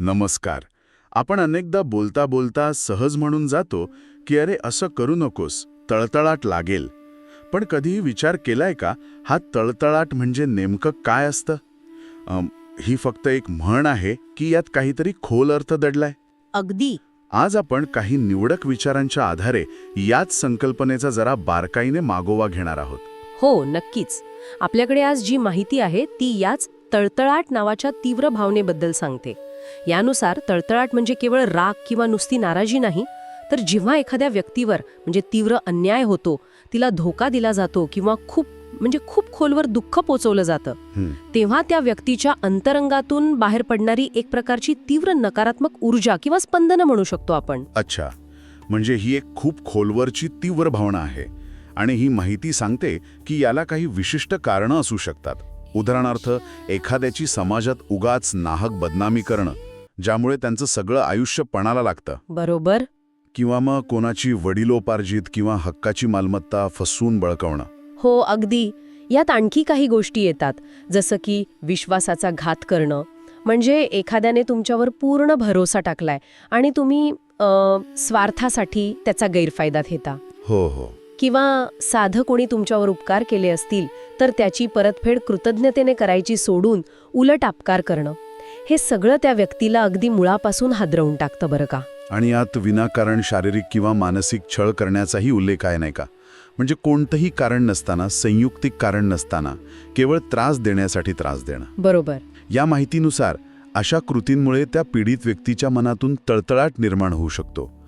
नमस्कार. आपण अनेकदा बोलता बोलता सहज म्हणून जातो की अरे असं करू नकोस तळतळाट लागेल. पण कधीही विचार केलाय का हा तळतळाट म्हणजे नेमकं काय असतं? ही फक्त एक म्हण आहे की यात काहीतरी खोल अर्थ दडलाय. अगदी. आज आपण काही निवडक विचारांच्या आधारे याच संकल्पनेचा जरा बारकाईने मागोवा घेणार आहोत. हो नक्कीच. आपल्याकडे आज जी माहिती आहे ती याच तळतळाट नावाच्या तीव्र भावनेबद्दल सांगते. यानुसार तळतळाट म्हणजे केवळ राग किंवा नुसती नाराजी नाही तर जेव्हा एखाद्या व्यक्तीवर म्हणजे तीव्र अन्याय होतो तिला धोका दिला जातो किंवा खूप म्हणजे खूप खोलवर दुःख पोचवलं जातं तेव्हा त्या व्यक्तीच्या अंतरंगातून बाहेर पडणारी एक प्रकारची तीव्र नकारात्मक ऊर्जा किंवा स्पंदनं म्हणू शकतो आपण. अच्छा. म्हणजे ही एक खूप खोलवरची तीव्र भावना आहे आणि ही माहिती सांगते की याला काही विशिष्ट कारणं असू शकतात. उदाहरणार्थ एखाद्याची समाजात उगाच नाहक बदनामी करणं. ज्यामुळे त्यांचं सगळं आयुष्य पणाला लागतं. बरोबर. किंवा मग कोणाची वडिलोपार्जित किंवा हक्काची मालमत्ता फसवून बळकवणं. हो अगदी. यात आणखी काही गोष्टी येतात. जसं की विश्वासाचा घात करणं. म्हणजे एखाद्याने तुमच्यावर पूर्ण भरोसा टाकलाय आणि तुम्ही अ, स्वार्थासाठी त्याचा गैरफायदा घेता. हो हो. किंवा साधं कोणी तुमच्यावर उपकार केले असतील तर त्याची परतफेड कृतज्ञतेने करायची सोडून उलट अपकार करणं. हे सगळं त्या व्यक्तीला अगदी मुळापासून हादरवून टाकतं बरं का? आणि यात विनाकारण शारीरिक किंवा मानसिक छळ करण्याचाही उल्लेख आहे नाही का? म्हणजे कोणतंही कारण नसताना संयुक्तिक कारण नसताना केवळ त्रास देण्यासाठी त्रास देणं. बरोबर. या माहितीनुसार अशा कृतींमुळे त्या पीडित व्यक्तीच्या मनातून तळतळाट निर्माण होऊ शकतो.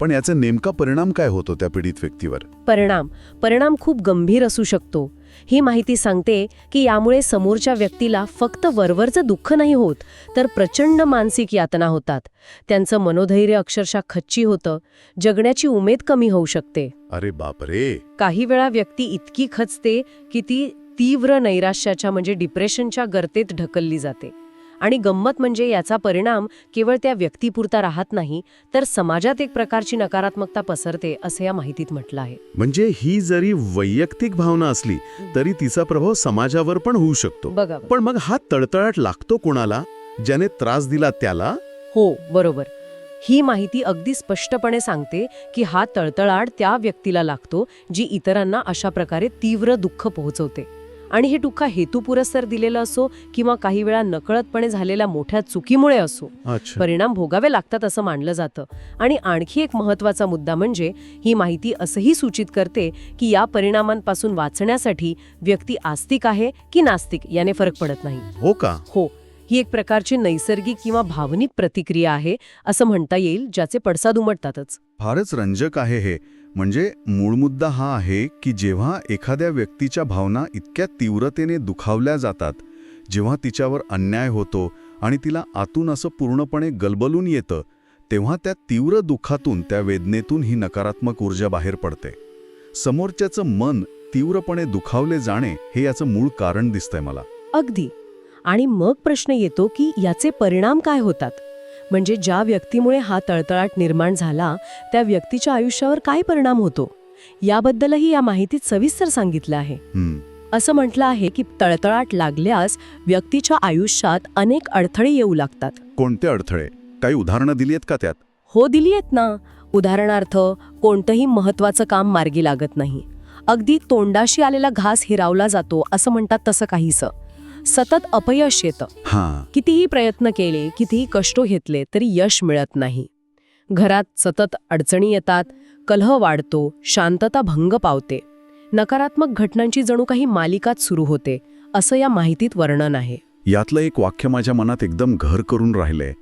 पण याचा नेमका परिणाम काय होतो त्या पीडित व्यक्तीवर? परिणाम. परिणाम खूप गंभीर असू शकतो. ही माहिती सांगते की यामुळे समोरच्या व्यक्तीला फक्त वरवरचं दुःख नाही होत तर प्रचंड मानसिक यातना होतात. त्यांचं मनोधैर्य अक्षरशः खच्ची होतं जगण्याची उमेद कमी होऊ शकते. अरे बापरे! काही वेळा व्यक्ती इतकी खचते की ती तीव्र नैराश्याच्या म्हणजे डिप्रेशनच्या गर्तेत ढकलली जाते. आणि गंमत म्हणजे याचा परिणाम केवळ त्या व्यक्तीपुरता राहत नाही तर समाजात एक प्रकारची नकारात्मकता पसरते असे या माहितीत म्हटलं आहे. म्हणजे ही जरी वैयक्तिक भावना असली तरी तिचा प्रभाव समाजावर पण होऊ शकतो. बघा. पण मग हा तळतळाट लागतो कोणाला ज्याने त्रास दिला त्याला? हो बरोबर. ही माहिती अगदी स्पष्टपणे सांगते की हा तळतळाट त्या व्यक्तीला लागतो जी इतरांना अशा प्रकारे तीव्र दुःख पोहोचवते. आणि हे दुःख हेतुपुरस्सर दिलेलं असो किंवा काही वेळा नकळतपणे झालेल्या मोठ्या चुकीमुळे असो परिणाम भोगावे लागतात असं मानलं जातं. आणि आणखी एक महत्त्वाचा मुद्दा म्हणजे ही माहिती असंही सूचित करते की या परिणामांपासून वाचण्यासाठी व्यक्ती आस्तिक आहे की नास्तिक याने फरक पडत नाही. हो का? हो. ही एक प्रकारची नैसर्गिक किंवा भावनिक प्रतिक्रिया आहे असं म्हणता येईल ज्याचे पडसाद उमटतातच. फारच रंजक आहे हे. म्हणजे मूळ मुद्दा हा आहे की जेव्हा एखाद्या व्यक्तीच्या भावना इतक्या तीव्रतेने दुखावल्या जातात जेव्हा तिच्यावर अन्याय होतो आणि तिला आतून असं पूर्णपणे गलबलून येतं तेव्हा त्या तीव्र दुःखातून त्या वेदनेतून ही नकारात्मक ऊर्जा बाहेर पडते. समोरच्याचं मन तीव्रपणे दुखावले जाणे हे याचं मूळ कारण दिसतंय मला. अगदी. आणि मग प्रश्न येतो की याचे परिणाम काय होतात? म्हणजे ज्या व्यक्तीमुळे हा तळतळाट निर्माण झाला त्या व्यक्तीच्या आयुष्यावर काय परिणाम होतो? याबद्दलही या माहितीत सविस्तर सांगितलं आहे. हं, असं म्हटलं आहे की तळतळाट लागल्यास व्यक्तीच्या आयुष्यात अनेक अडथळे येऊ लागतात. कोणते अडथळे? काही उदाहरणं दिली आहेत का त्यात? हो दिली आहेत ना. उदाहरणार्थ कोणतंही महत्वाचं काम मार्गी लागत नाही. अगदी तोंडाशी आलेला घास हिरावला जातो असं म्हणतात तसं काहीसं. सतत अपयश येतं. हां. कितीही प्रयत्न केले कितीही कष्ट घेतले तरी यश मिळत नाही. घरात सतत अडचणी येतात कलह वाढतो शांतता भंग पावते. नकारात्मक घटनांची जणू काही मालिकात सुरू होते असं या माहितीत वर्णन आहे. यातलं एक वाक्य माझ्या मनात एकदम घर करून राहिलंय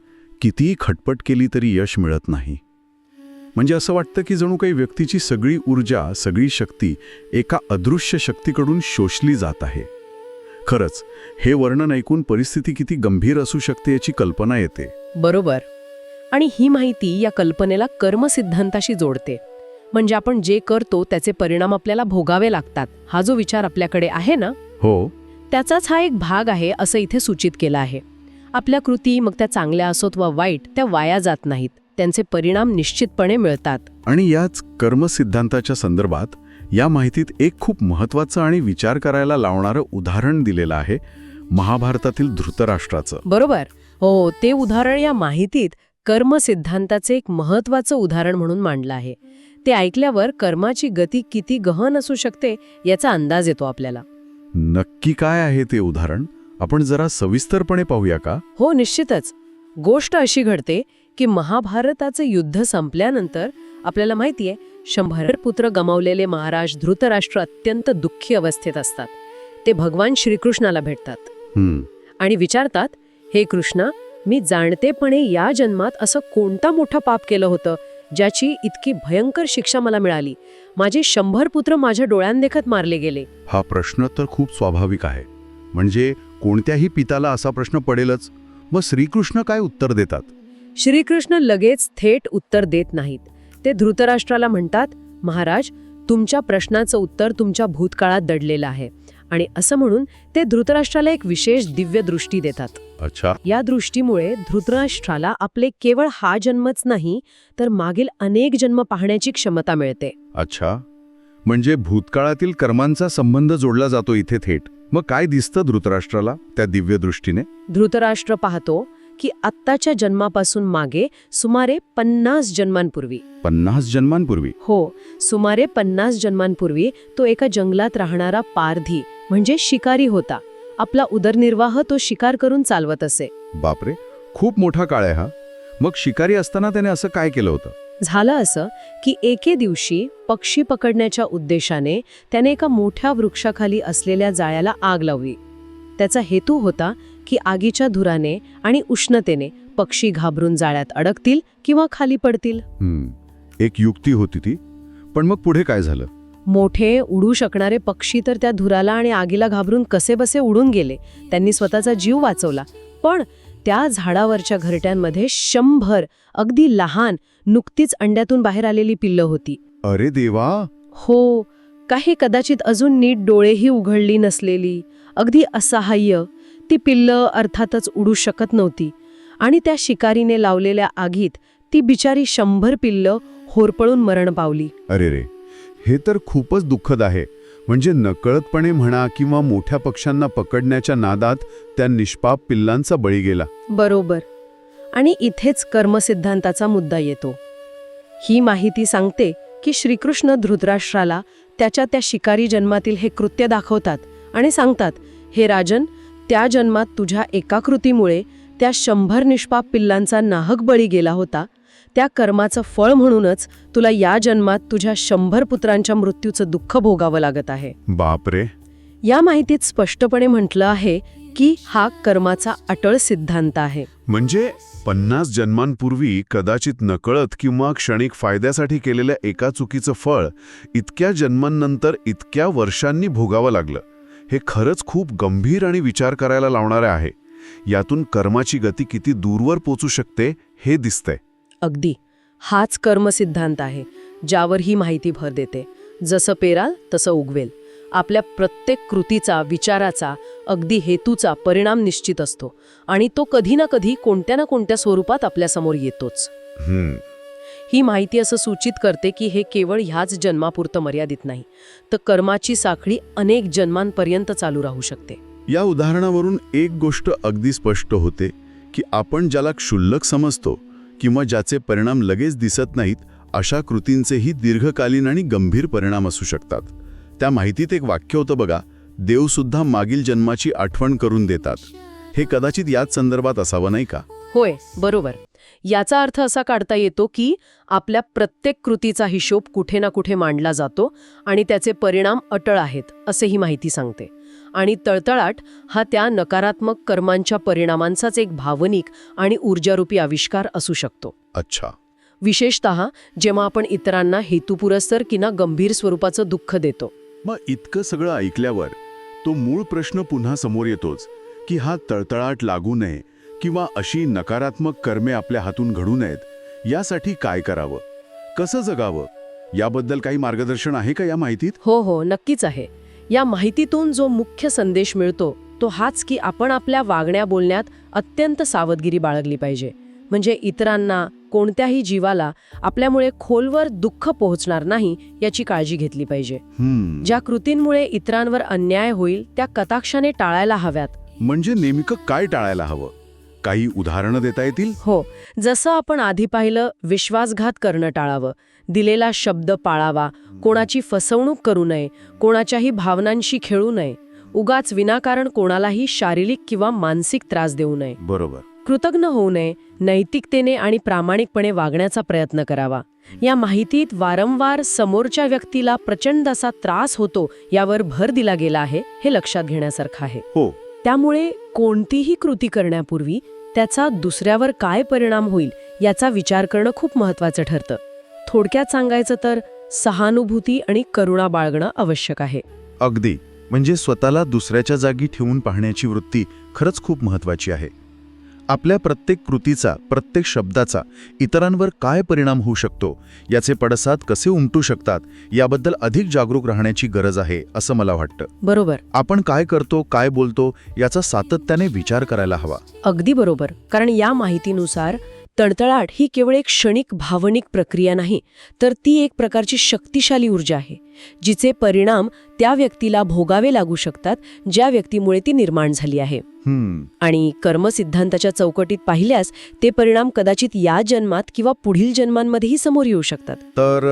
कितीही खटपट केली तरी यश मिळत नाही. म्हणजे असं वाटतं की जणू काही व्यक्तीची सगळी ऊर्जा सगळी शक्ती एका अदृश्य शक्तीकडून शोषली जात आहे. खरंच हे वर्णन ऐकून परिस्थिती किती गंभीर असू शकते याची कल्पना येते. बरोबर. आणि ही माहिती या कल्पनेला कर्मसिद्धांताशी जोडते. म्हणजे आपण जे करतो त्याचे परिणाम आपल्याला भोगावे लागतात. हा जो विचार आपल्याकडे आहे ना हो. त्याचाच हा एक भाग आहे असं इथे सूचित केलं आहे. आपल्या कृती मग त्या चांगल्या असोत वा वाईट त्या वाया जात नाहीत. त्यांचे परिणाम निश्चितपणे मिळतात. आणि याच कर्मसिद्धांताच्या संदर्भात या माहितीत एक खूप महत्वाचं आणि विचार करायला लावणारं उदाहरण दिलेलं आहे महाभारतातील धृतराष्ट्राचं. बरोबर. हो ते उदाहरण या माहितीत कर्म सिद्धांताचे एक महत्वाचं उदाहरण म्हणून मांडलं आहे. ते ऐकल्यावर कर्माची गती किती गहन असू शकते याचा अंदाज येतो आपल्याला. नक्की काय आहे ते उदाहरण? आपण जरा सविस्तरपणे पाहूया का? हो निश्चितच. गोष्ट अशी घडते की महाभारताचं युद्ध संपल्यानंतर आपल्याला माहितीये शंभर पुत्र गमावलेले महाराज धृतराष्ट्र अत्यंत दुःखी अवस्थेत असतात. ते भगवान श्रीकृष्णाला भेटतात. आणि विचारतात हे कृष्णा मी जाणतेपणे या जन्मात असं कोणता मोठा पाप केलं होतं ज्याची इतकी भयंकर शिक्षा मला मिळाली? माझे शंभर पुत्र माझ्या डोळ्यांदेखत मारले गेले. हा प्रश्न तर खूप स्वाभाविक आहे. म्हणजे कोणत्याही पिताला असा प्रश्न पडेलच. मग श्रीकृष्ण काय उत्तर देतात? श्रीकृष्ण लगेच थेट उत्तर देत नाहीत. ते धृतराष्ट्राला म्हणतात महाराज तुमच्या प्रश्नाचं उत्तर तुमच्या भूतकाळात दडलेलं आहे. आणि असं म्हणून ते धृतराष्ट्राला एक विशेष दिव्य दृष्टी देतात. अच्छा. या दृष्टीमुळे धृतराष्ट्राला आपले केवळ हा जन्मच नाही तर मागील अनेक जन्म पाहण्याची क्षमता मिळते. अच्छा. म्हणजे भूतकाळातील कर्मांचा संबंध जोडला जातो इथे थेट. मग काय दिसतं धृतराष्ट्राला त्या दिव्य दृष्टीने? धृतराष्ट्र पाहतो की आत्ताच्या जन्मापासून मागे सुमारे पन्नास जन्मांपूर्वी. पन्नास जन्मांपूर्वी? हो सुमारे पन्नास जन्मांपूर्वी तो एका जंगलात राहणारा पारधी म्हणजे शिकारी होता. आपला उदरनिर्वाह तो शिकार करून चालवत असे. बापरे खूप मोठा काळ आहे हा. मग शिकारी असताना त्याने असं काय केलं होतं? झालं असं की एके दिवशी पक्षी पकडण्याच्या उद्देशाने त्याने एका मोठ्या वृक्षाखाली असलेल्या जाळ्याला आग लावली. त्याचा हेतू होता की आगीच्या धुराने आणि उष्णतेने पक्षी घाबरून जाळ्यात अडकतील किंवा खाली पडतील. एक युक्ती होती ती. पण मग पुढे काय झालं? मोठे उडू शकणारे पक्षी तर त्या धुराला आणि आगीला घाबरून कसेबसे उडून गेले. त्यांनी स्वतःचा जीव वाचवला. पण त्या झाडावरच्या घरट्यांमध्ये शंभर अगदी लहान नुकतीच अंड्यातून बाहेर आलेली पिल्लं होती. अरे देवा! हो काही कदाचित अजून नीट डोळेही उघडली नसलेली. अगदी असहाय्य. ती पिल्लं अर्थातच उडू शकत नव्हती. आणि त्या शिकारीने लावलेल्या आगीत ती बिचारी शंभर पिल्लं होरपळून मरण पावली. अरे रे हे तर खूपच दुःखद आहे. म्हणजे नकळतपणे म्हणा किंवा मोठ्या पक्ष्यांना पकडण्याच्या नादात त्या निष्पाप पिल्लांचा बळी गेला. बरोबर. आणि इथेच कर्मसिद्धांताचा मुद्दा येतो. ही माहिती सांगते की श्रीकृष्ण धृतराष्ट्राला त्याच्या त्या शिकारी जन्मातील हे कृत्य दाखवतात. आणि सांगतात हे राजन त्या जन्मात तुझ्या एका कृतीमुळे त्या शंभर निष्पाप पिल्लांचा नाहक बळी गेला होता. त्या कर्माचं फळ म्हणूनच तुला या जन्मात तुझ्या शंभर पुत्रांच्या मृत्यूचं दुःख भोगावं लागत आहे. बापरे. या माहितीत स्पष्टपणे म्हटलं आहे की हा कर्माचा अटळ सिद्धांत आहे. म्हणजे पन्नास जन्मांपूर्वी कदाचित नकळत किंवा क्षणिक फायद्यासाठी केलेल्या एका चुकीचं फळ इतक्या जन्मांनंतर इतक्या वर्षांनी भोगावं लागलं. हे खरंच खूप गंभीर आणि विचार करायला लावणारे आहे. यातून कर्माची गती किती दूरवर पोचू शकते हे दिसतंय. अगदी. हाच कर्मसिद्धांत आहे ज्यावर ही माहिती भर देते. जसं पेराल तसं उगवेल. आपल्या प्रत्येक कृतीचा विचाराचा अगदी हेतूचा परिणाम निश्चित असतो आणि तो कधी ना कधी कोणत्या ना कोणत्या स्वरूपात आपल्यासमोर येतोच. ही माहिती असं सूचित करते की हे केवळ ह्याच जन्मापुरतं मर्यादित नाही तर कर्माची साखळी अनेक जन्मांपर्यंत चालू राहू शकते. या उदाहरणावरून एक गोष्ट अगदी स्पष्ट होते की आपण ज्याला क्षुल्लक समजतो किंवा ज्याचे परिणाम लगेच दिसत नाहीत अशा कृतींचेही दीर्घकालीन आणि गंभीर परिणाम असू शकतात. त्या माहितीत एक वाक्य होतं बघा देवसुद्धा मागील जन्माची आठवण करून देतात. हे कदाचित याच संदर्भात असावं नाही का? होय बरोबर. याचा अर्थ असा काढता येतो की आपल्या प्रत्येक कृतीचा हिशोब कुठे ना कुठे मांडला जातो आणि त्याचे परिणाम अटळ आहेत असे ही माहिती सांगते. आणि तळतळाट हा त्या नकारात्मक कर्मांच्या परिणामांचाच एक भावनिक आणि ऊर्जारूपी आविष्कार असू शकतो. अच्छा. विशेषत जेव्हा आपण इतरांना हेतुपुरस्तर किंवा गंभीर स्वरूपाचं दुःख देतो. मग इतकं सगळं ऐकल्यावर तो मूळ प्रश्न पुन्हा समोर येतोच की हा तळतळाट लागू नये किंवा अशी नकारात्मक कर्मे आपल्या हातून घडू नयेत यासाठी काय करावं? कसं जगावं? याबद्दल काही मार्गदर्शन आहे का या माहितीत? हो हो नक्कीच आहे. या माहितीतून जो मुख्य संदेश मिळतो तो हाच की आपण आपल्या वागण्या बोलण्यात अत्यंत सावधगिरी बाळगली पाहिजे. म्हणजे इतरांना कोणत्याही जीवाला आपल्यामुळे खोलवर दुःख पोहोचणार नाही याची काळजी घेतली पाहिजे. हम्म. ज्या कृतींमुळे इतरांवर अन्याय होईल त्या कटाक्षाने टाळायला हव्यात. म्हणजे नेमकं काय टाळायला हवं? काही उदाहरणं देता येतील? हो. जसं आपण आधी पाहिलं विश्वासघात करणं टाळावं. दिलेला शब्द पाळावा. कोणाची फसवणूक करू नये. कोणाच्याही भावनांशी खेळू नये. उगाच विनाकारण कोणालाही शारीरिक किंवा मानसिक त्रास देऊ नये. बरोबर. कृतज्ञ होऊ नये नैतिकतेने आणि प्रामाणिकपणे वागण्याचा प्रयत्न करावा. या माहितीत वारंवार समोरच्या व्यक्तीला प्रचंड असा त्रास होतो यावर भर दिला गेला आहे हे लक्षात घेण्यासारखं आहे. हो. त्यामुळे कोणतीही कृती करण्यापूर्वी त्याचा दुसऱ्यावर काय परिणाम होईल याचा विचार करणं खूप महत्वाचं ठरतं. थोडक्यात सांगायचं तर सहानुभूती आणि करुणा बाळगणं आवश्यक आहे. अगदी. म्हणजे स्वतःला दुसऱ्याच्या जागी ठेवून पाहण्याची वृत्ती खरंच खूप महत्वाची आहे. आपल्या प्रत्येक कृतीचा प्रत्येक शब्दाचा इतरांवर काय परिणाम होऊ शकतो याचे पडसाद कसे उमटू शकतात याबद्दल अधिक जागरूक राहण्याची गरज आहे असं मला वाटतं. बरोबर. आपण काय करतो काय बोलतो याचा सातत्याने विचार करायला हवा. अगदी बरोबर. कारण या माहितीनुसार तळतळाट ही केवळ एक क्षणिक भावनिक प्रक्रिया नाही तर ती एक प्रकारची शक्तिशाली ऊर्जा आहे जिचे परिणाम त्या व्यक्तीला भोगावे लागू शकतात ज्या व्यक्तीमुळे ती निर्माण झाली आहे. आणि कर्मसिद्धांताच्या चौकटीत पाहिल्यास ते परिणाम कदाचित या जन्मात किंवा पुढील जन्मांमध्येही समोर येऊ शकतात. तर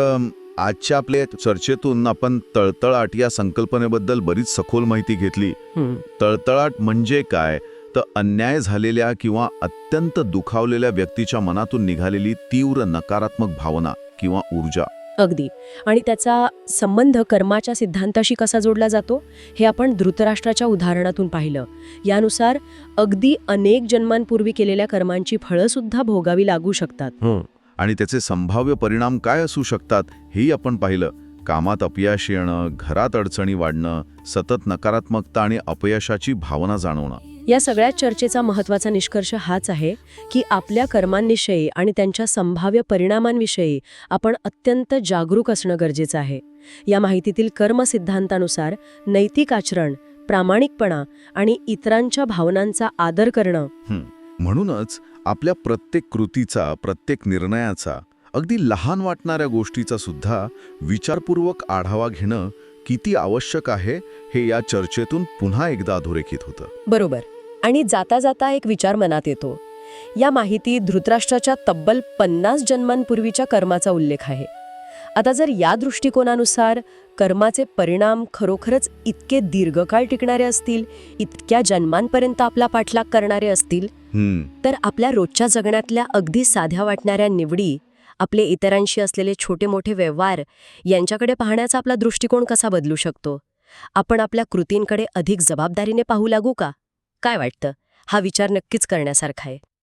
आजच्या आपल्या चर्चेतून आपण तळतळाट या संकल्पनेबद्दल बरीच सखोल माहिती घेतली. तळतळाट म्हणजे काय? तर अन्याय झालेल्या किंवा अत्यंत दुखावलेल्या व्यक्तीच्या मनातून निघालेली तीव्र नकारात्मक भावना किंवा ऊर्जा. अगदी. आणि त्याचा संबंध कर्माच्या सिद्धांताशी कसा जोडला जातो? हे आपण धृतराष्ट्राच्या उदाहरणातून पाहिलं. यानुसार अगदी अनेक जन्मांपूर्वी केलेल्या कर्मांची फळं सुद्धा भोगावी लागू शकतात. आणि त्याचे संभाव्य परिणाम काय असू शकतात हेही आपण पाहिलं. कामात अपयश येणं घरात अडचणी वाढणं सतत नकारात्मकता आणि अपयशाची भावना जाणवणं. या सगळ्या चर्चेचा महत्त्वाचा निष्कर्ष हाच आहे की आपल्या कर्मांविषयी आणि त्यांच्या संभाव्य परिणामांविषयी आपण अत्यंत जागरूक असणं गरजेचं आहे. या माहितीतील कर्मसिद्धांतानुसार नैतिक आचरण प्रामाणिकपणा आणि इतरांच्या भावनांचा आदर करणं म्हणूनच आपल्या प्रत्येक कृतीचा प्रत्येक निर्णयाचा अगदी लहान वाटणाऱ्या गोष्टीचा सुद्धा विचारपूर्वक आढावा घेणं किती आवश्यक आहे हे या चर्चेतून पुन्हा एकदा अधोरेखित होतं. बरोबर. आणि जाता जाता एक विचार मनात येतो. या माहितीत धृतराष्ट्राच्या तब्बल पन्नास जन्मांपूर्वीच्या कर्माचा उल्लेख आहे. आता जर या दृष्टिकोनानुसार कर्माचे परिणाम खरोखरच इतके दीर्घकाळ टिकणारे असतील इतक्या जन्मांपर्यंत आपला पाठलाग करणारे असतील तर आपल्या रोजच्या जगण्यातल्या अगदी साध्या वाटणाऱ्या निवडी आपले इतरांशी असलेले छोटे मोठे व्यवहार यांच्याकडे पाहण्याचा आपला दृष्टिकोन कसा बदलू शकतो? आपण आपल्या कृतींकडे अधिक जबाबदारीने पाहू लागू का? काय वाटतं? हा विचार नक्कीच करण्यासारखा आहे.